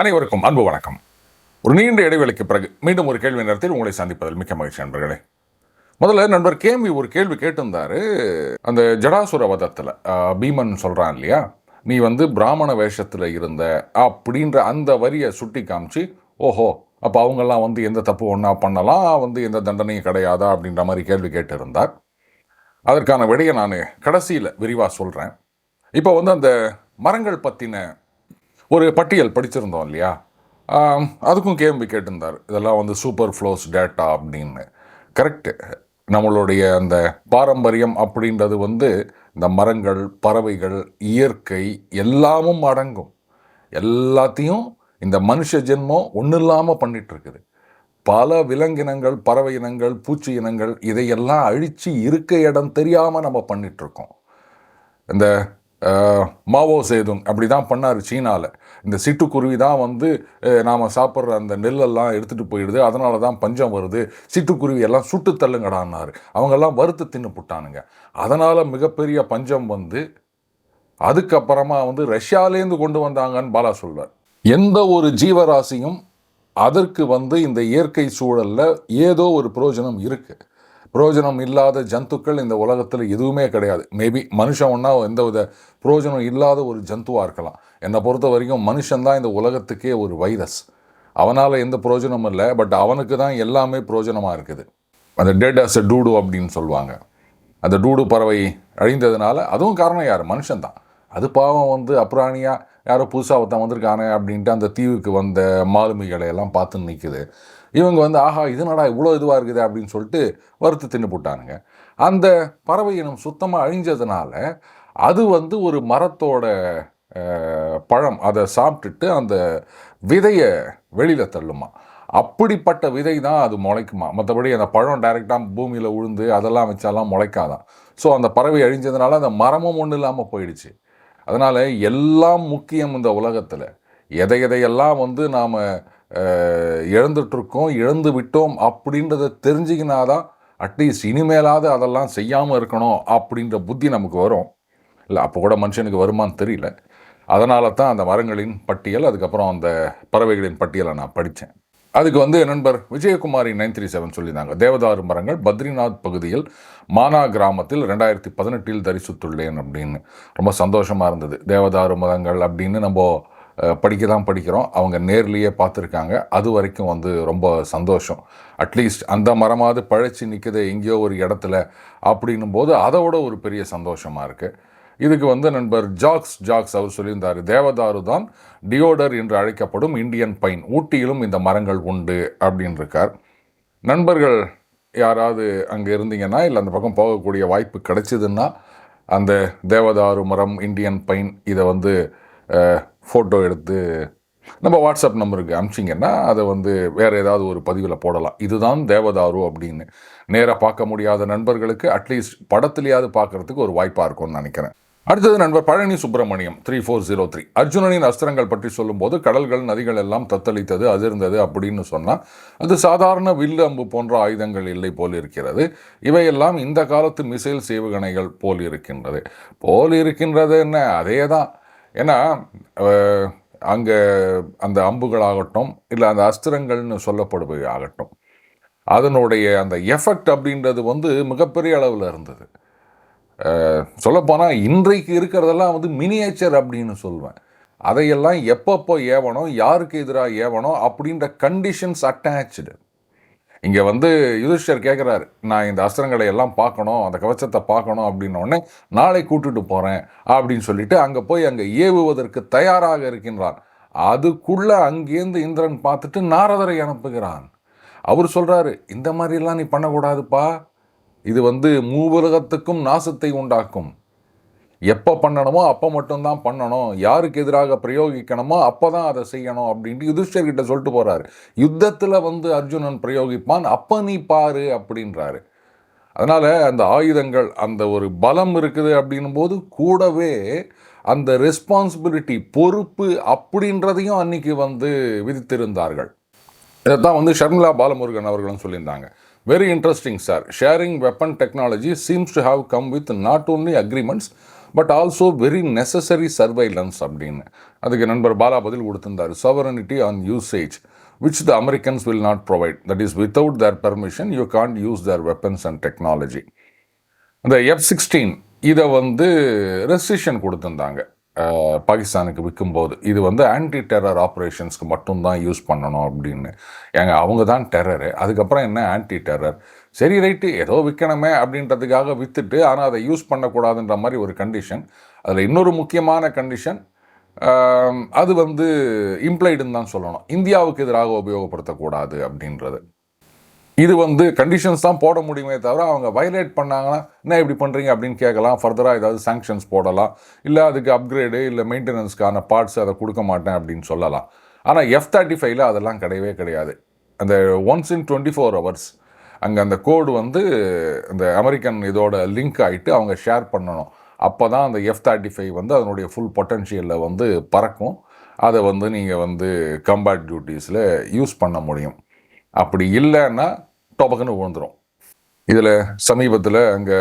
அனைவருக்கும் அன்பு வணக்கம். ஒரு நீண்ட இடைவெளிக்கு பிறகு மீண்டும் ஒரு கேள்வி நேரத்தில் உங்களை சந்திப்பதில் மிக்க மகிழ்ச்சி நண்பர்களே. முதல்ல நண்பர் கேள்வி ஒரு கேள்வி கேட்டிருந்தாரு. அந்த ஜடாசுர வதத்தில் பீமன் சொல்கிறான் இல்லையா? நீ வந்து பிராமண வேஷத்தில் இருந்த அப்படின்ற அந்த வரியை சுட்டி காமிச்சு ஓஹோ அப்போ அவங்கெல்லாம் வந்து எந்த தப்பு ஒன்றா பண்ணலாம்? வந்து எந்த தண்டனையும் கிடையாதா? அப்படின்ற மாதிரி கேள்வி கேட்டிருந்தார். அதற்கான விடையை நான் கடைசியில் விரிவாக சொல்கிறேன் இப்போ வந்து அந்த மரங்கள் பற்றின ஒரு பட்டியல் படிச்சிருந்தோம் இல்லையா? அதுக்கும் கேள்வி கேட்டிருந்தார். இதெல்லாம் வந்து சூப்பர் ஃப்ளோஸ் டேட்டா அப்படின்னு. கரெக்டு நம்மளுடைய அந்த பாரம்பரியம் அப்படின்றது வந்து இந்த மரங்கள் பறவைகள் இயற்கை எல்லாமும் அடங்கும். எல்லாத்தையும் இந்த மனுஷ ஜென்மம் ஒன்றும் இல்லாமல் பண்ணிகிட்ருக்குது பல விலங்கினங்கள் பறவை இனங்கள் பூச்சி இனங்கள் இதையெல்லாம் அழித்து இருக்க இடம் தெரியாமல் நம்ம பண்ணிகிட்ருக்கோம் இருக்கோம் இந்த மாவோ சேதுங் அப்படி தான் பண்ணார் சீனாவில் இந்த சிட்டுக்குருவி தான் வந்து நாம் சாப்பிட்ற அந்த நெல்லெல்லாம் எடுத்துகிட்டு போயிடுது. அதனால தான் பஞ்சம் வருது. சிட்டுக்குருவி எல்லாம் சுட்டு தள்ளுங்கடான்னாரு. அவங்கெல்லாம் வறுத்து தின்னு புட்டானுங்க. அதனால் மிகப்பெரிய பஞ்சம் வந்து அதுக்கப்புறமா வந்து ரஷ்யாலேருந்து கொண்டு வந்தாங்கன்னு பாலா சொல்வார் எந்த ஒரு ஜீவராசியும் அதற்கு வந்து இந்த இயற்கை சூழலில் ஏதோ ஒரு பிரயோஜனம் இருக்குது பிரயோஜனம் இல்லாத ஜந்துக்கள் இந்த உலகத்தில் எதுவுமே கிடையாது. மேபி மனுஷன் ஒன்றா எந்த வித புரோஜனம் இல்லாத ஒரு ஜந்துவாக இருக்கலாம். என்னை பொறுத்த வரைக்கும் மனுஷன்தான் இந்த உலகத்துக்கே ஒரு வைரஸ் அவனால் எந்த புரோஜனமும் இல்லை பட் அவனுக்கு தான் எல்லாமே பிரயோஜனமாக இருக்குது. அந்த டெட் அஸ் அ டூடு அப்படின்னு சொல்லுவாங்க. அந்த டூடு பறவை அழிந்ததுனால அதுவும் காரணம் யார்? மனுஷன்தான் அது பாவம் வந்து அப்ராணியாக யாரோ புதுசாக ஒருத்தன் வந்திருக்கானே அப்படின்ட்டு அந்த தீவுக்கு வந்த மாலுமிகளை எல்லாம் பார்த்து நிற்குது இவங்க வந்து ஆஹா இதனடா இவ்வளோ இதுவாக இருக்குது? அப்படின்னு சொல்லிட்டு வறுத்து தின்னு போட்டானுங்க. அந்த பறவை இனம் சுத்தமாக அழிஞ்சதுனால அது வந்து ஒரு மரத்தோட பழம். அதை சாப்பிட்டுட்டு அந்த விதையை வெளியில் தள்ளுமா. அப்படிப்பட்ட விதை தான் அது முளைக்குமா. மற்றபடி அந்த பழம் டைரெக்டாக பூமியில் உழுந்து அதெல்லாம் வச்சாலாம் முளைக்காதான். ஸோ அந்த பறவை அழிஞ்சதுனால அந்த மரமும் ஒன்றும் இல்லாமல் போயிடுச்சு. அதனால் எல்லாம் முக்கியம் இந்த உலகத்தில். எதை எதையெல்லாம் வந்து நாம் இழந்துட்டுருக்கோம் இழந்து விட்டோம் அப்படின்றத தெரிஞ்சிக்கினாதான் அட்லீஸ்ட் இனிமேலாவது அதெல்லாம் செய்யாமல் இருக்கணும் அப்படின்ற புத்தி நமக்கு வரும். இல்லை அப்போ கூட மனுஷனுக்கு வருமான்னு தெரியல. அதனால தான் அந்த மரங்களின் பட்டியல் அதுக்கப்புறம் அந்த பறவைகளின் பட்டியலை நான் படித்தேன். அதுக்கு வந்து நண்பர் விஜயகுமாரி நைன் த்ரீ செவன் சொல்லியிருந்தாங்க தேவதாரு மரங்கள் பத்ரிநாத் பகுதியில் மானா கிராமத்தில் ரெண்டாயிரத்தி பதினெட்டில் தரிசித்துள்ளேன் அப்படின்னு. ரொம்ப சந்தோஷமாக இருந்தது. தேவதாரு மரங்கள் அப்படின்னு நம்ம படிக்க தான் படிக்கிறோம். அவங்க நேர்லேயே பார்த்துருக்காங்க. அது வரைக்கும் வந்து ரொம்ப சந்தோஷம். அட்லீஸ்ட் அந்த மரமாவது பழச்சி நிற்குது எங்கேயோ ஒரு இடத்துல அப்படின்னும் போது அதை விட ஒரு பெரிய சந்தோஷமாக இருக்குது இதுக்கு வந்து நண்பர் ஜாக்ஸ் ஜாக்ஸ் அவர் சொல்லியிருந்தார் தேவதாரு தான் டியோடர் என்று அழைக்கப்படும் இந்தியன் பைன். ஊட்டியிலும் இந்த மரங்கள் உண்டு அப்படின்னு இருக்கார் நண்பர்கள் யாராவது அங்கே இருந்தீங்கன்னா இல்லை அந்த பக்கம் போகக்கூடிய வாய்ப்பு கிடைச்சிதுன்னா அந்த தேவதாரு மரம் இந்தியன் பைன் இதை வந்து ஃபோட்டோ எடுத்து நம்ம வாட்ஸ்அப் நம்பருக்கு அனுப்பிச்சிங்கன்னா அதை வந்து வேறு ஏதாவது ஒரு பதிவில் போடலாம். இதுதான் தேவதாரு அப்படின்னு. நேராக பார்க்க முடியாத நண்பர்களுக்கு அட்லீஸ்ட் படத்துலையாவது பார்க்கறதுக்கு ஒரு வாய்ப்பாக இருக்கும்னு நினைக்கிறேன். அடுத்தது நண்பர் Palani Subramaniam three four zero three அர்ஜுனனின் அஸ்திரங்கள் பற்றி சொல்லும்போது கடல்கள் நதிகள் எல்லாம் தத்தளித்தது அதிர்ந்தது அப்படின்னு சொன்னால் அது சாதாரண வில்லு அம்பு போன்ற ஆயுதங்கள் இல்லை போல் இருக்கிறது. இவையெல்லாம் இந்த காலத்து மிசைல் சேவுகணைகள் போல் இருக்கின்றது. போல் இருக்கின்றது என்ன? அதே தான் ஏன்னா அங்கே அந்த அம்புகளாகட்டும் இல்லை அந்த அஸ்திரங்கள்னு சொல்லப்படுபவை ஆகட்டும் அதனுடைய அந்த எஃபெக்ட் அப்படின்றது வந்து மிகப்பெரிய அளவில் இருந்தது. சொல்லப்போனால் இன்றைக்கு இருக்கிறதெல்லாம் வந்து மினியேச்சர் அப்படின்னு சொல்லுவேன் அதையெல்லாம் எப்பப்போ ஏவணும் யாருக்கு எதிராக ஏவணும் அப்படின்ற கண்டிஷன்ஸ் அட்டாச்சு இங்கே வந்து யுதிஷ்டர் கேட்குறாரு நான் இந்த அஸ்திரங்களை எல்லாம் பார்க்கணும் அந்த கவச்சத்தை பார்க்கணும் அப்படின்னோடனே நாளை கூட்டுட்டு போகிறேன் அப்படின்னு சொல்லிட்டு அங்கே போய் அங்கே ஏவுவதற்கு தயாராக இருக்கின்றான் அதுக்குள்ளே அங்கேருந்து இந்திரன் பார்த்துட்டு நாரதரை அனுப்புகிறான். அவர் சொல்கிறாரு இந்த மாதிரிலாம் நீ பண்ணக்கூடாதுப்பா. இது வந்து மூவுலகத்துக்கும் நாசத்தை உண்டாக்கும். எப்போ பண்ணணுமோ அப்போ மட்டும்தான் பண்ணணும். யாருக்கு எதிராக பிரயோகிக்கணுமோ அப்போ தான் அதை செய்யணும் அப்படின்ட்டு யுதிஷ்டர்கிட்ட சொல்லிட்டு போகிறாரு யுத்தத்தில் வந்து அர்ஜுனன் பிரயோகிப்பான் அப்போ நீ பாரு அப்படின்றாரு. அதனால் அந்த ஆயுதங்கள் அந்த ஒரு பலம் இருக்குது அப்படின்னும் போது கூடவே அந்த ரெஸ்பான்சிபிலிட்டி பொறுப்பு அப்படின்றதையும் அன்னைக்கு வந்து விதித்திருந்தார்கள். இதைத்தான் வந்து ஷர்மிளா பாலமுருகன் அவர்களும் சொல்லியிருந்தாங்க. Very interesting sir sharing weapon technology seems to have come with not only agreements but also very necessary surveillance அப்படின்னு. அதுக்கு நண்பர் பாலா பதில் கொடுத்திருந்தார். Sovereignty on usage which the Americans will not provide that is without their permission you can't use their weapons and technology அந்த F sixteen இதை வந்து restriction கொடுத்துருந்தாங்க. பாகிஸ்தானுக்கு விற்கும்போது. இது வந்து ஆன்டி டெரர் ஆப்ரேஷன்ஸ்க்கு மட்டும்தான் யூஸ் பண்ணணும் அப்படின்னு. ஏங்க அவங்க தான் டெரரு அதுக்கப்புறம் என்ன ஆன்டி டெரர் சரி ரைட்டு ஏதோ விற்கணுமே அப்படின்றதுக்காக விற்றுட்டு ஆனால் அதை யூஸ் பண்ணக்கூடாதுன்ற மாதிரி ஒரு கண்டிஷன். அதில் இன்னொரு முக்கியமான கண்டிஷன் அது வந்து இம்ப்ளைடுன்னு தான் சொல்லணும். இந்தியாவுக்கு எதிராக உபயோகப்படுத்தக்கூடாது அப்படின்றது. இது வந்து கண்டிஷன்ஸ் தான் போட முடியுமே தவிர அவங்க வயலேட் பண்ணாங்கன்னா என்ன இப்படி பண்ணுறீங்க அப்படின்னு கேட்கலாம். ஃபர்தராக ஏதாவது சாங்ஷன்ஸ் போடலாம். இல்லை அதுக்கு அப்கிரேடு இல்லை மெயின்டெனன்ஸ்க்கான பார்ட்ஸ் அதை கொடுக்க மாட்டேன் அப்படின்னு சொல்லலாம். ஆனால் எஃப் தேர்ட்டி ஃபைவ்ல அதெல்லாம் கிடையவே கிடையாது. அந்த once in twenty four hours அங்கே அந்த கோடு வந்து இந்த அமெரிக்கன் இதோட லிங்க் ஆகிட்டு அவங்க ஷேர் பண்ணணும். அப்போ தான் அந்த எஃப் தேர்ட்டி ஃபைவ் வந்து அதனுடைய ஃபுல் பொட்டன்ஷியலில் வந்து பறக்கும். அதை வந்து நீங்கள் வந்து கம்பேட் டியூட்டிஸில் யூஸ் பண்ண முடியும். அப்படி இல்லைன்னா டொபக்குன்னு விழுந்துடும் இதில் சமீபத்தில் அங்கே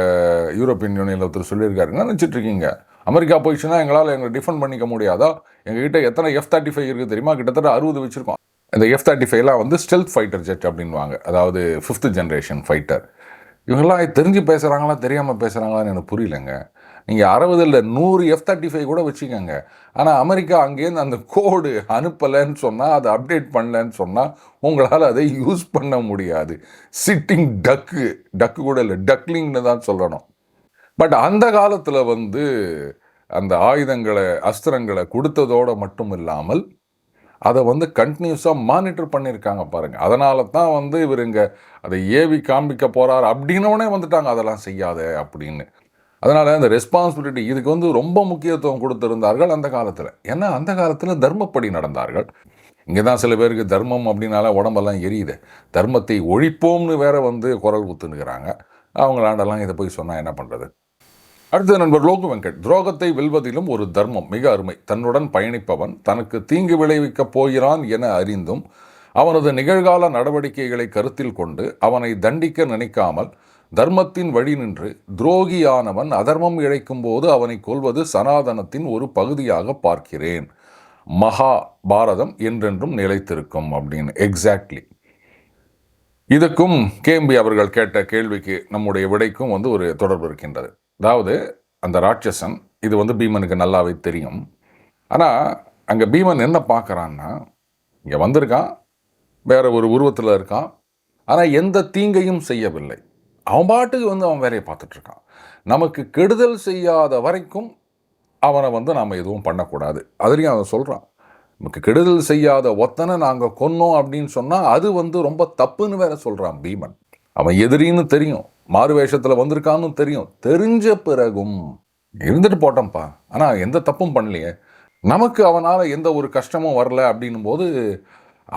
யூரோப்பியன் யூனியனில் ஒருத்தர் சொல்லியிருக்காரு. என்ன நினச்சிட்டு இருக்கீங்க? அமெரிக்கா போயிடுச்சுன்னா எங்களால் எங்களை டிஃபெண்ட் பண்ணிக்க முடியாதா? எங்ககிட்ட எத்தனை எஃப் தேர்ட்டி ஃபைவ் இருக்குது தெரியுமா? கிட்டத்தட்ட அறுபது வச்சுருக்கோம். இந்த எஃப் தேர்ட்டி ஃபைவ்லாம் வந்து ஸ்டெல்த் ஃபைட்டர் ஜெட் அப்படின்வாங்க அதாவது ஃபிஃப்த் ஜென்ரேஷன் ஃபைட்டர் இவங்கெல்லாம் தெரிஞ்சு பேசுகிறாங்களா தெரியாமல் பேசுகிறாங்களான்னு எனக்கு புரியலங்க. நீங்கள் அறுபதில் நூறு எஃப் தேர்ட்டி ஃபைவ் கூட வச்சுக்கோங்க. ஆனால் அமெரிக்கா அங்கேருந்து அந்த கோடு அனுப்பலைன்னு சொன்னால் அதை அப்டேட் பண்ணலன்னு சொன்னால் உங்களால் அதை யூஸ் பண்ண முடியாது. சிட்டிங் டக்கு டக்கு கூட இல்லை டக்லிங்னு தான் சொல்லணும். பட் அந்த காலத்தில் வந்து அந்த ஆயுதங்களை அஸ்திரங்களை கொடுத்ததோடு மட்டும் இல்லாமல் அதை வந்து கண்டினியூஸாக மானிட்டர் பண்ணியிருக்காங்க பாருங்கள் அதனால தான் வந்து இவர் இங்கே அதை ஏவி காண்பிக்க போகிறார் அப்படின்னவனே வந்துட்டாங்க அதெல்லாம் செய்யாத அப்படின்னு. அதனால் அந்த ரெஸ்பான்சிபிலிட்டி இதுக்கு வந்து ரொம்ப முக்கியத்துவம் கொடுத்துருந்தார்கள் அந்த காலத்தில். ஏன்னா அந்த காலத்தில் தர்மப்படி நடந்தார்கள். இங்கே தான் சில பேருக்கு தர்மம் அப்படின்னால உடம்பெல்லாம் எரியுது. தர்மத்தை ஒழிப்போம்னு வேற வந்து குரல் ஊத்துனுக்கிறாங்க அவங்களாண்டெல்லாம் இதை போய் சொன்னால் என்ன பண்ணுறது அடுத்த நண்பர் லோகு வெங்கட் துரோகத்தை வெல்வதிலும் ஒரு தர்மம் மிக அருமை. தன்னுடன் பயணிப்பவன் தனக்கு தீங்கு விளைவிக்கப் போகிறான் என அறிந்தும் அவனது நிகழ்கால நடவடிக்கைகளை கருத்தில் கொண்டு அவனை தண்டிக்க நினைக்காமல் தர்மத்தின் வழி நின்று துரோகியானவன் அதர்மம் இழைக்கும் போது அவனை கொல்வது சனாதனத்தின் ஒரு பகுதியாக பார்க்கிறேன். மகா பாரதம் என்றென்றும் நிலைத்திருக்கும் அப்படின்னு. எக்ஸாக்ட்லி இதுக்கும் கேம்பி அவர்கள் கேட்ட கேள்விக்கு நம்முடைய விடைக்கும் வந்து ஒரு தொடர்பு இருக்கின்றது. அதாவது அந்த ராட்சசன் இது வந்து பீமனுக்கு நல்லாவே தெரியும். ஆனால் அங்கே பீமன் என்ன பார்க்குறான்னா இங்கே வந்திருக்கான் வேறு ஒரு உருவத்தில் இருக்கான் ஆனால் எந்த தீங்கையும் செய்யவில்லை. அவன் பாட்டுக்கு வந்து அவன் வேலையை பார்த்துட்ருக்கான். நமக்கு கெடுதல் செய்யாத வரைக்கும் அவனை வந்து நாம் எதுவும் பண்ணக்கூடாது. அதுலேயும் அவன் சொல்கிறான் நமக்கு கெடுதல் செய்யாத ஒத்தனை நாங்கள் கொன்னோம் அப்படின்னு சொன்னால் அது வந்து ரொம்ப தப்புன்னு வேற சொல்கிறான் பீமன். அவன் எதிரின்னு தெரியும். மாறு வேஷத்தில் வந்திருக்கான்னு தெரியும். தெரிஞ்ச பிறகும் இருந்துட்டு போட்டோம்ப்பா. ஆனால் எந்த தப்பும் பண்ணலையே. நமக்கு அவனால் எந்த ஒரு கஷ்டமும் வரல அப்படின்னும் போது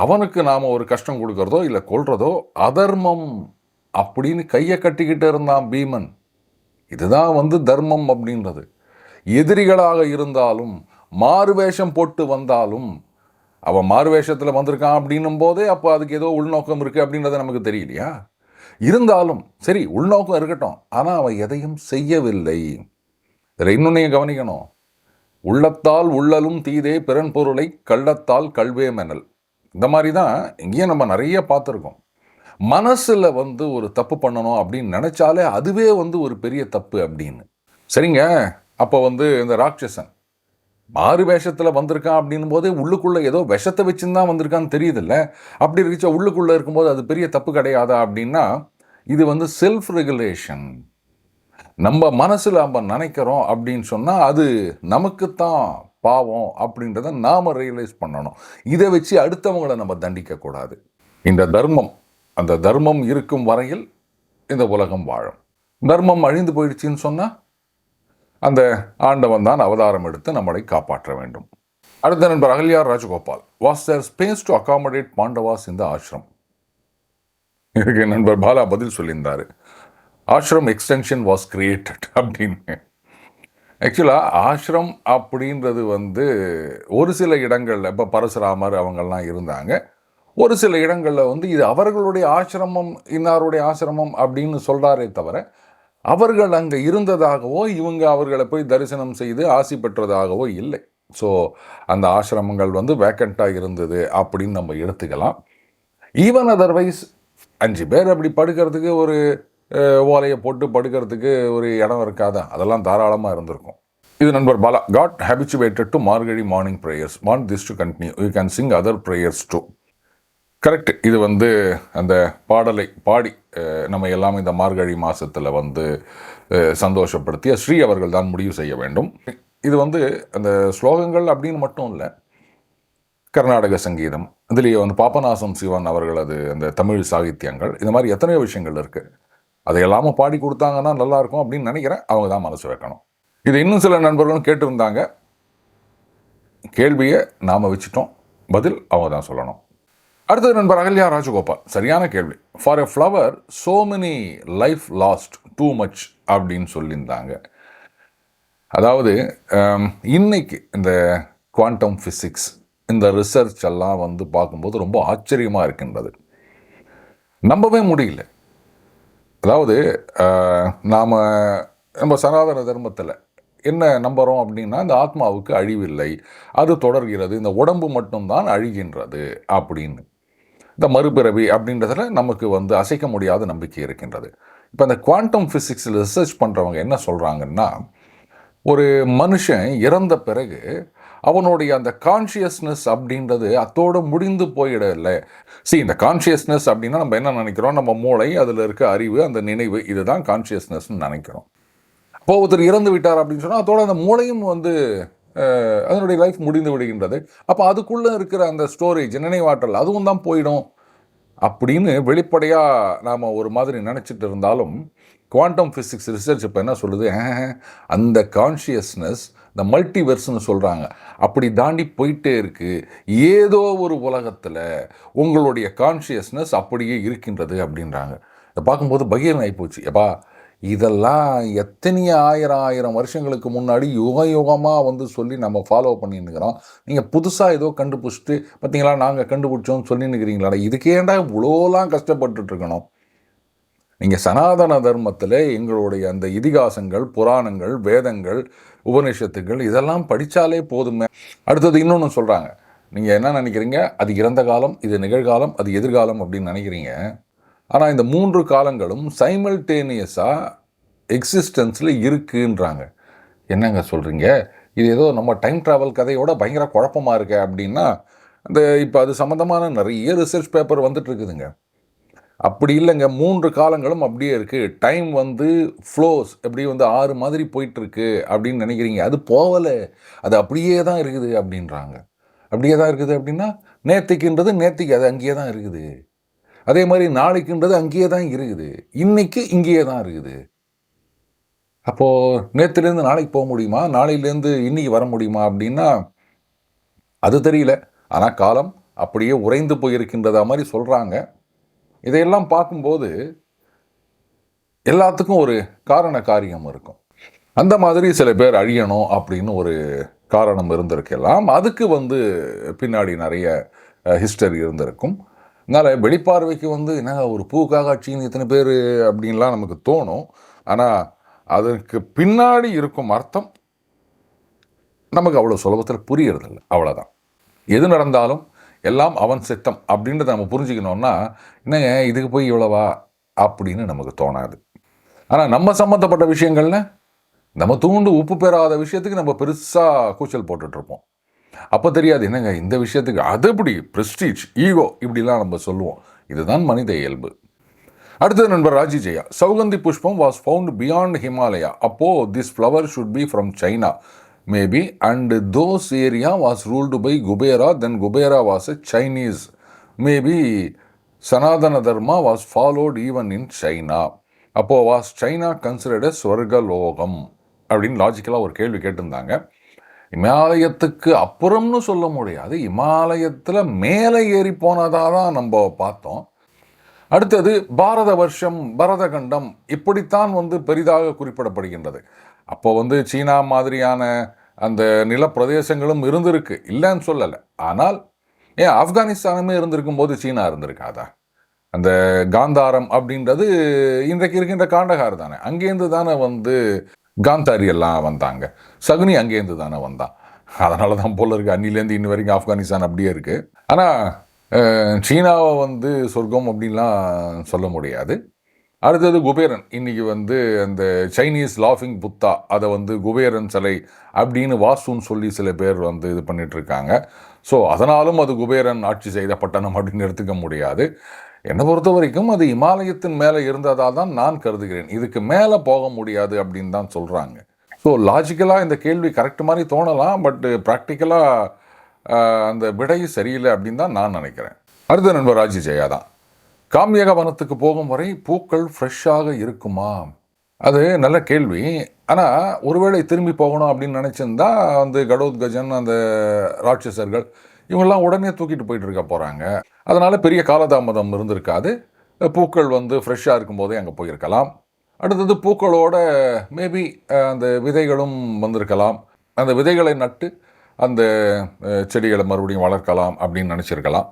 அவனுக்கு நாம் ஒரு கஷ்டம் கொடுக்கறதோ இல்லை கொள்றதோ அதர்மம் அப்படின்னு கையை கட்டிக்கிட்டு இருந்தான் பீமன். இதுதான் வந்து தர்மம் அப்படின்றது. எதிரிகளாக இருந்தாலும் மாறுவேஷம் போட்டு வந்தாலும் அவன் மாறுவேஷத்தில் வந்திருக்கான் அப்படின்னும் போதே அப்போ அதுக்கு ஏதோ உள்நோக்கம் இருக்குது அப்படின்றது நமக்கு தெரியலையா? இருந்தாலும் சரி உள்நோக்கம் இருக்கட்டும். ஆனால் அவன் எதையும் செய்யவில்லை. இதில் இன்னொன்னையும் கவனிக்கணும். உள்ளத்தால் உள்ளலும் தீதே பிறன் பொருளை கள்ளத்தால் கல்வே மெனல். இந்த மாதிரி தான் இங்கேயும் நம்ம நிறைய பார்த்துருக்கோம். மனசில் வந்து ஒரு தப்பு பண்ணணும் அப்படின்னு நினச்சாலே அதுவே வந்து ஒரு பெரிய தப்பு அப்படின்னு. சரிங்க? அப்போ வந்து இந்த ராட்சசன். மாறு வேஷத்தில் வந்திருக்கான் அப்படின்னும் போதே உள்ளுக்குள்ளே ஏதோ விஷத்தை வச்சுருந்தான் வந்திருக்கான்னு தெரியுதுல்ல? அப்படி இருந்துச்சா உள்ளுக்குள்ளே இருக்கும்போது அது பெரிய தப்பு கிடையாதா அப்படின்னா இது வந்து செல்ஃப் ரெகுலேஷன் நம்ம மனசில் நம்ம நினைக்கிறோம் அப்படின்னு சொன்னால் அது நமக்குத்தான் பாவம் அப்படின்றத நாம் ரியலைஸ் பண்ணணும். இதை வச்சு அடுத்தவங்களை நம்ம தண்டிக்கக்கூடாது. இந்த தர்மம் அந்த தர்மம் இருக்கும் வரையில் இந்த உலகம் வாழும். தர்மம் அழிந்து போயிடுச்சுன்னு சொன்னால் அந்த ஆண்டவன் தான் அவதாரம் எடுத்து நம்மளை காப்பாற்ற வேண்டும். அடுத்த நண்பர் Ahalya Rajagopal. Was there space to accommodate Pandavas இந்த ஆசிரம் இதுக்கு நண்பர் பாலா பதில் சொல்லியிருந்தார். ஆஷ்ரம் எக்ஸ்டென்ஷன் வாஸ் கிரியேட்டட் அப்படின்னு. ஆக்சுவலாக ஆஷ்ரம் அப்படின்றது வந்து ஒரு சில இடங்களில் இப்போ பரசுராமர் அவங்கெல்லாம் இருந்தாங்க. ஒரு சில இடங்களில் வந்து இது அவர்களுடைய ஆசிரமம் இன்னாருடைய ஆசிரமம் அப்படின்னு சொல்கிறாரே தவிர அவர்கள் அங்கே இருந்ததாகவோ இவங்க அவர்களை போய் தரிசனம் செய்து ஆசி பெற்றதாகவோ இல்லை. ஸோ அந்த ஆசிரமங்கள் வந்து வேக்கண்ட்டாக இருந்தது அப்படின்னு நம்ம எடுத்துக்கலாம். ஈவன் அதர்வைஸ் அஞ்சு பேர் அப்படி படுக்கிறதுக்கு ஒரு ஓலையை போட்டு படுக்கிறதுக்கு ஒரு இடம் இருக்காதா? அதெல்லாம் தாராளமாக இருந்திருக்கும். இது நண்பர் Bala. God habituated to Margazhi morning prayers want this to continue you can sing other prayers too correct இது வந்து அந்த பாடலை பாடி நம்ம எல்லாம் இந்த மார்கழி மாதத்தில் வந்து சந்தோஷப்படுத்திய ஸ்ரீ அவர்கள் தான் முடிவு செய்ய வேண்டும். இது வந்து அந்த ஸ்லோகங்கள் அப்படின்னு மட்டும் இல்லை கர்நாடக சங்கீதம் இதுலேயே வந்து பாபநாசம் சிவன் அவர்களது அந்த தமிழ் சாகித்யங்கள் இந்த மாதிரி எத்தனையோ விஷயங்கள் இருக்குது அதை எல்லாமும் பாடி கொடுத்தாங்கன்னா நல்லாயிருக்கும் அப்படின்னு நினைக்கிறேன். அவங்க தான் மனசு வைக்கணும். இது இன்னும் சில நண்பர்களும் கேட்டிருந்தாங்க. கேள்வியை நாம் வச்சுட்டோம். பதில் அவங்க தான் சொல்லணும். அடுத்தது நண்பர் அகல்யா ராஜகோபால். சரியான கேள்வி. For a flower so many life lost too much அப்படின்னு சொல்லியிருந்தாங்க. அதாவது இன்னைக்கு இந்த குவாண்டம் ஃபிசிக்ஸ் இந்த ரிசர்ச் எல்லாம் வந்து பார்க்கும்போது ரொம்ப ஆச்சரியமாக இருக்கின்றது. நம்பவே முடியல. அதாவது நாம் நம்ம சனாதன தர்மத்தில் என்ன நம்புகிறோம் அப்படின்னா இந்த ஆத்மாவுக்கு அழிவில்லை அது தொடர்கிறது இந்த உடம்பு மட்டும்தான் அழிகின்றது அப்படின்னு. இந்த மறுபிறவி அப்படின்றதில் நமக்கு வந்து அசைக்க முடியாத நம்பிக்கை இருக்கின்றது. இப்போ இந்த குவாண்டம் ஃபிசிக்ஸில் ரிசர்ச் பண்ணுறவங்க என்ன சொல்கிறாங்கன்னா ஒரு மனுஷன் இறந்த பிறகு அவனுடைய அந்த கான்ஷியஸ்னஸ் அப்படின்றது அத்தோடு முடிந்து போயிடலை சரி இந்த கான்ஷியஸ்னஸ் அப்படின்னா நம்ம என்ன நினைக்கிறோம்? நம்ம மூளை அதில் இருக்க அறிவு அந்த நினைவு இதுதான் கான்ஷியஸ்னஸ்ன்னு நினைக்கிறோம். இப்போ ஒருத்தர் இறந்து விட்டார் அப்படின்னு சொன்னால் அதோட அந்த மூளையும் வந்து அதனுடைய லைஃப் முடிந்து விடுகின்றது. அப்போ அதுக்குள்ளே இருக்கிற அந்த ஸ்டோரேஜ் நினைவாற்றல் அதுவும் தான் போயிடும். அப்படின்னு வெளிப்படையாக நாம் ஒரு மாதிரி நினச்சிட்டு இருந்தாலும் குவாண்டம் ஃபிசிக்ஸ் ரிசர்ச் இப்போ என்ன சொல்லுது? "ஆஹ், அந்த கான்ஷியஸ்னஸ் இந்த மல்டிவெர்ஸ்னு சொல்கிறாங்க அப்படி தாண்டி போயிட்டே இருக்கு. ஏதோ ஒரு உலகத்தில் உங்களுடைய கான்ஷியஸ்னஸ் அப்படியே இருக்கின்றது அப்படின்றாங்க. இதை பார்க்கும்போது பகீரன் ஆகிப்போச்சு எப்பா இதெல்லாம் எத்தனை ஆயிரம் ஆயிரம் வருஷங்களுக்கு முன்னாடி யுக யுகமாக வந்து சொல்லி நம்ம ஃபாலோ பண்ணின்னு இருக்கிறோம் நீங்கள் புதுசாக ஏதோ கண்டுபிடிச்சிட்டு பார்த்தீங்களா நாங்கள் கண்டுபிடிச்சோம்னு சொல்லின்னுக்கிறீங்களா இதுக்கேண்டா இவ்வளோலாம் கஷ்டப்பட்டுட்ருக்கணும்? நீங்கள் சனாதன தர்மத்தில் எங்களுடைய அந்த இதிகாசங்கள் புராணங்கள் வேதங்கள் உபநிஷத்துகள் இதெல்லாம் படித்தாலே போதுமே. அடுத்தது இன்னொன்று சொல்கிறாங்க நீங்கள் என்ன நினைக்கிறீங்க? அது இறந்த காலம் இது நிகழ்காலம் அது எதிர்காலம் அப்படின்னு நினைக்கிறீங்க. ஆனால் இந்த மூன்று காலங்களும் சைமல்டேனியஸாக எக்ஸிஸ்டன்ஸில் இருக்குன்றாங்க. என்னங்க சொல்கிறீங்க இது ஏதோ நம்ம டைம் ட்ராவல் கதையோட பயங்கர குழப்பமாக இருக்கே அப்படின்னா இந்த இப்போ அது சம்மந்தமான நிறைய ரிசர்ச் பேப்பர் வந்துட்டு இருக்குதுங்க. அப்படி இல்லைங்க மூன்று காலங்களும் அப்படியே இருக்குது டைம் வந்து ஃப்ளோஸ் எப்படி வந்து ஆறு மாதிரி போயிட்டுருக்கு அப்படின்னு நினைக்கிறீங்க. அது போகலை. அது அப்படியே தான் இருக்குது அப்படின்றாங்க. அப்படியே தான் இருக்குது அப்படின்னா நேத்திக்குன்றது நேத்திக்கு அது அங்கேயே தான் இருக்குது. அதே மாதிரி நாளைக்குன்றது அங்கேயே தான் இருக்குது. இன்னைக்கு இங்கேயே தான் இருக்குது. அப்போது நேற்றுலேருந்து நாளைக்கு போக முடியுமா? நாளையிலேருந்து இன்னைக்கு வர முடியுமா அப்படின்னா அது தெரியல. ஆனால் காலம் அப்படியே உறைந்து போயிருக்கின்றதா மாதிரி சொல்கிறாங்க இதையெல்லாம் பார்க்கும்போது எல்லாத்துக்கும் ஒரு காரண காரியம் இருக்கும். அந்த மாதிரி சில பேர் அழியணும் அப்படின்னு ஒரு காரணம் இருந்திருக்கலாம். அதுக்கு வந்து பின்னாடி நிறைய ஹிஸ்டரி இருந்திருக்கும். அதனால் வெளிப்பார்வைக்கு வந்து என்ன ஒரு பூக்காகாட்சின்னு இத்தனை பேர் அப்படின்லாம் நமக்கு தோணும். ஆனால் அதற்கு பின்னாடி இருக்கும் அர்த்தம் நமக்கு அவ்வளோ சுலபத்தில் புரியறதில்ல. அவ்வளோதான் எது நடந்தாலும் எல்லாம் அவன் சித்தம் அப்படின்றத நம்ம புரிஞ்சுக்கணுன்னா என்னங்க இதுக்கு போய் இவ்வளவா அப்படின்னு நமக்கு தோணாது. ஆனால் நம்ம சம்மந்தப்பட்ட விஷயங்கள்ல நம்ம தூண்டு உப்பு பெறாத விஷயத்துக்கு நம்ம பெருசாக கூச்சல் போட்டுட்ருப்போம் அப்போ தெரியாது. என்னங்க இந்த விஷயத்துக்கு அது இப்படி ப்ரெஸ்டீஜ் ஈகோ இப்படிலாம் நம்ம சொல்லுவோம். இதுதான் மனித இயல்பு. அடுத்தது நண்பர் ராஜி ஜெயா. சௌகந்தி புஷ்பம் வாஸ் ஃபவுண்ட் பியாண்ட் ஹிமாலயா அப்போது this flower should be from China maybe and those area was ruled by Kubera then Kubera was a Chinese maybe Sanatana Dharma was followed even in China அப்போது வாஸ் சைனா கன்சிடர்ட் எ லோகம் அப்படின்னு லாஜிக்கலாக ஒரு கேள்வி கேட்டிருந்தாங்க. இமாலயத்துக்கு அப்புறம்னு சொல்ல முடியாது. இமாலயத்தில் மேலே ஏறி போனதாக தான் நம்ம பார்த்தோம். அடுத்தது பாரத வருஷம் பரதகண்டம் இப்படித்தான் வந்து பெரிதாக குறிப்பிடப்படுகின்றது. அப்போ வந்து சீனா மாதிரியான அந்த நிலப்பிரதேசங்களும் இருந்திருக்கு. இல்லைன்னு சொல்லலை. ஆனால் ஏன் ஆப்கானிஸ்தானுமே இருந்திருக்கும் போது சீனா இருந்திருக்காதா? அந்த காந்தாரம் அப்படின்றது இன்றைக்கு இருக்கின்ற காண்டகார் தானே. அங்கேருந்து தானே வந்து காந்தாரி எல்லாம் வந்தாங்க. சகுனி அங்கேருந்து தானே வந்தான். அதனால தான் போல இருக்குது அன்னிலேருந்து இன்ன வரைக்கும் ஆப்கானிஸ்தான் அப்படியே இருக்குது ஆனால் சீனாவை வந்து சொர்க்கம் அப்படின்லாம் சொல்ல முடியாது. அடுத்தது குபேரன். இன்றைக்கி வந்து அந்த சைனீஸ் லாஃபிங் புத்தா அதை வந்து குபேரன் சிலை அப்படின்னு வாசுன்னு சொல்லி சில பேர் வந்து இது பண்ணிகிட்ருக்காங்க ஸோ அதனாலும் அது குபேரன் ஆட்சி செய்த பட்டணம் அப்படின்னு எடுத்துக்க முடியாது. என்னை பொறுத்த வரைக்கும் அது இமாலயத்தின் மேலே இருந்ததாக தான் நான் கருதுகிறேன். இதுக்கு மேலே போக முடியாது அப்படின்னு தான் சொல்கிறாங்க ஸோ லாஜிக்கலாக இந்த கேள்வி கரெக்ட் மாதிரி தோணலாம் பட் ப்ராக்டிக்கலாக அந்த விடை சரியில்லை அப்படின்னு தான் நான் நினைக்கிறேன். அடுத்த நண்பர் ராஜி ஜெயா தான். காமியக வனத்துக்கு போகும் வரை பூக்கள் ஃப்ரெஷ்ஷாக இருக்குமா? அது நல்ல கேள்வி. ஆனால் ஒருவேளை திரும்பி போகணும் அப்படின்னு நினச்சிருந்தா வந்து கடோத்கஜன் அந்த ராட்சசர்கள் இவங்கெல்லாம் உடனே தூக்கிட்டு போயிட்டு இருக்க போகிறாங்க அதனால் பெரிய காலதாமதம் இருந்திருக்காது. பூக்கள் வந்து ஃப்ரெஷ்ஷாக இருக்கும்போதே அங்கே போயிருக்கலாம். அடுத்தது பூக்களோட மேபி அந்த விதைகளும் வந்திருக்கலாம். அந்த விதைகளை நட்டு அந்த செடிகளை மறுபடியும் வளர்க்கலாம் அப்படின்னு நினச்சிருக்கலாம்.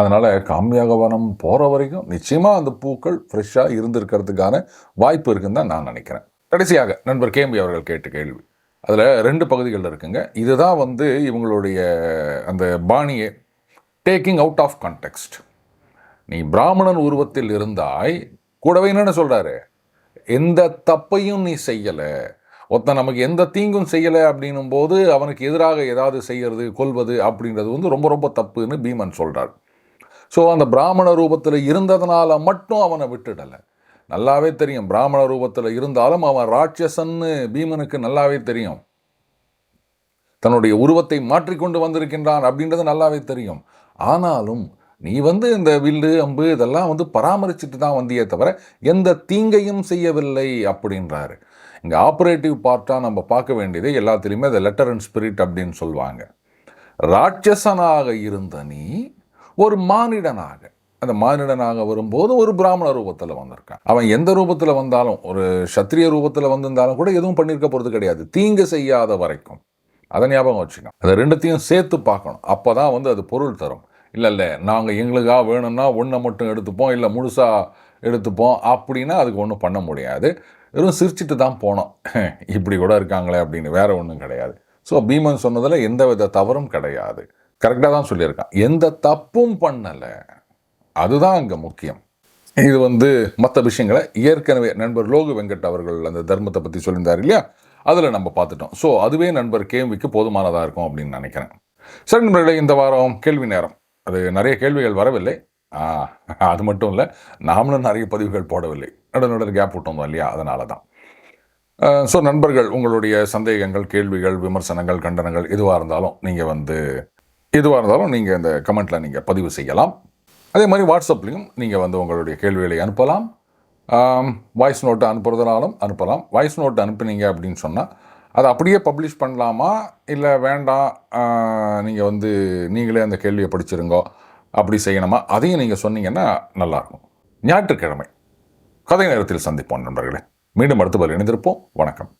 அதனால் காமியாகவனம் போகிற வரைக்கும் நிச்சயமாக அந்த பூக்கள் ஃப்ரெஷ்ஷாக இருந்திருக்கிறதுக்கான வாய்ப்பு இருக்குன்னு தான் நான் நினைக்கிறேன். கடைசியாக நண்பர் கேம்பி அவர்கள் கேட்ட கேள்வி. அதில் ரெண்டு பகுதிகள் இருக்குங்க. இதுதான் வந்து இவங்களுடைய அந்த பாணியை டேக்கிங் அவுட் ஆஃப் கான்டெக்ஸ்ட் நீ பிராமணன் உருவத்தில் இருந்தாய் கூடவே என்னென்ன சொல்கிறாரு எந்த தப்பையும் நீ செய்யலை. ஒருத்தன் நமக்கு எந்த தீங்கும் செய்யலை அப்படின்னும் போது அவனுக்கு எதிராக ஏதாவது செய்கிறது கொல்வது அப்படின்றது வந்து ரொம்ப ரொம்ப தப்புன்னு பீமன் சொல்கிறார் ஸோ அந்த பிராமண ரூபத்தில் இருந்ததுனால மட்டும் அவனை விட்டுடலை. நல்லாவே தெரியும் பிராமண ரூபத்தில் இருந்தாலும் அவன் ராட்சசன்னு பீமனுக்கு நல்லாவே தெரியும். தன்னுடைய உருவத்தை மாற்றிக்கொண்டு வந்திருக்கின்றான் அப்படின்றது நல்லாவே தெரியும். ஆனாலும் நீ வந்து இந்த வில்லு அம்பு இதெல்லாம் வந்து பராமரிச்சுட்டு தான் வந்தியே தவிர எந்த தீங்கையும் செய்யவில்லை அப்படின்றாரு. இங்கே ஆப்ரேட்டிவ் பார்ட்டாக நம்ம பார்க்க வேண்டியது எல்லாத்துலேயுமே இந்த லெட்டர் அண்ட் ஸ்பிரிட் அப்படின்னு சொல்லுவாங்க. ராட்சசனாக இருந்த நீ ஒரு மானிடனாக. அந்த மானிடனாக வரும்போது ஒரு பிராமண ரூபத்தில் வந்திருக்கான். அவன் எந்த ரூபத்தில் வந்தாலும் ஒரு சத்திரிய ரூபத்தில் வந்திருந்தாலும் கூட எதுவும் பண்ணியிருக்க போகிறது கிடையாது. தீங்கு செய்யாத வரைக்கும். அதை ஞாபகம் வச்சுக்கணும். அதை ரெண்டுத்தையும் சேர்த்து பார்க்கணும். அப்போ தான் வந்து அது பொருள் தரும். இல்லை இல்லை நாங்கள் எங்களுக்காக வேணும்னா ஒன்றை மட்டும் எடுத்துப்போம் இல்லை முழுசாக எடுத்துப்போம் அப்படின்னா அதுக்கு ஒன்றும் பண்ண முடியாது. வெறும் சிரிச்சிட்டு தான் போனோம். இப்படி கூட இருக்காங்களே அப்படின்னு வேறு ஒன்றும் கிடையாது. ஸோ பீமன் சொன்னதில் எந்த வித தவறும் கிடையாது. கரெக்டாக தான் சொல்லியிருக்கான். எந்த தப்பும் பண்ணலை. அதுதான் அங்கே முக்கியம். இது வந்து மற்ற விஷயங்களை ஏற்கனவே நண்பர் லோகு வெங்கட் அவர்கள் அந்த தர்மத்தை பற்றி சொல்லியிருந்தார் இல்லையா? அதில் நம்ம பார்த்துட்டோம். ஸோ அதுவே நண்பர் கேள்விக்கு போதுமானதாக இருக்கும் அப்படின்னு நினைக்கிறேன். சரி நண்பர்களே இந்த வாரம் கேள்வி நேரம். அது நிறைய கேள்விகள் வரவில்லை. அது மட்டும் இல்லை நாமளும் நிறைய பதிவுகள் போடவில்லை. நடு நடுவில் கேப் விட்டோம் இல்லையா? அதனால தான் ஸோ நண்பர்கள் உங்களுடைய சந்தேகங்கள் கேள்விகள் விமர்சனங்கள் கண்டனங்கள் எதுவாக இருந்தாலும் நீங்கள் வந்து எதுவாக இருந்தாலும் நீங்கள் இந்த கமெண்ட்டில் நீங்கள் பதிவு செய்யலாம். அதே மாதிரி வாட்ஸ்அப்லேயும் நீங்கள் வந்து உங்களுடைய கேள்விகளை அனுப்பலாம். வாய்ஸ் நோட்டு அனுப்புறதுனாலும் அனுப்பலாம். வாய்ஸ் நோட்டு அனுப்புனீங்க அப்படின்னு சொன்னால் அதை அப்படியே பப்ளிஷ் பண்ணலாமா? இல்லை வேண்டாம் நீங்கள் வந்து நீங்களே அந்த கேள்வியை படிச்சிருங்கோ அப்படி செய்யணுமா? அதையும் நீங்கள் சொன்னீங்கன்னா நல்லாயிருக்கும். ஞாயிற்றுக்கிழமை கதை நேரத்தில் சந்திப்போம் நண்பர்களே. மீண்டும் அடுத்த பதில் இணைந்திருப்போம். வணக்கம்.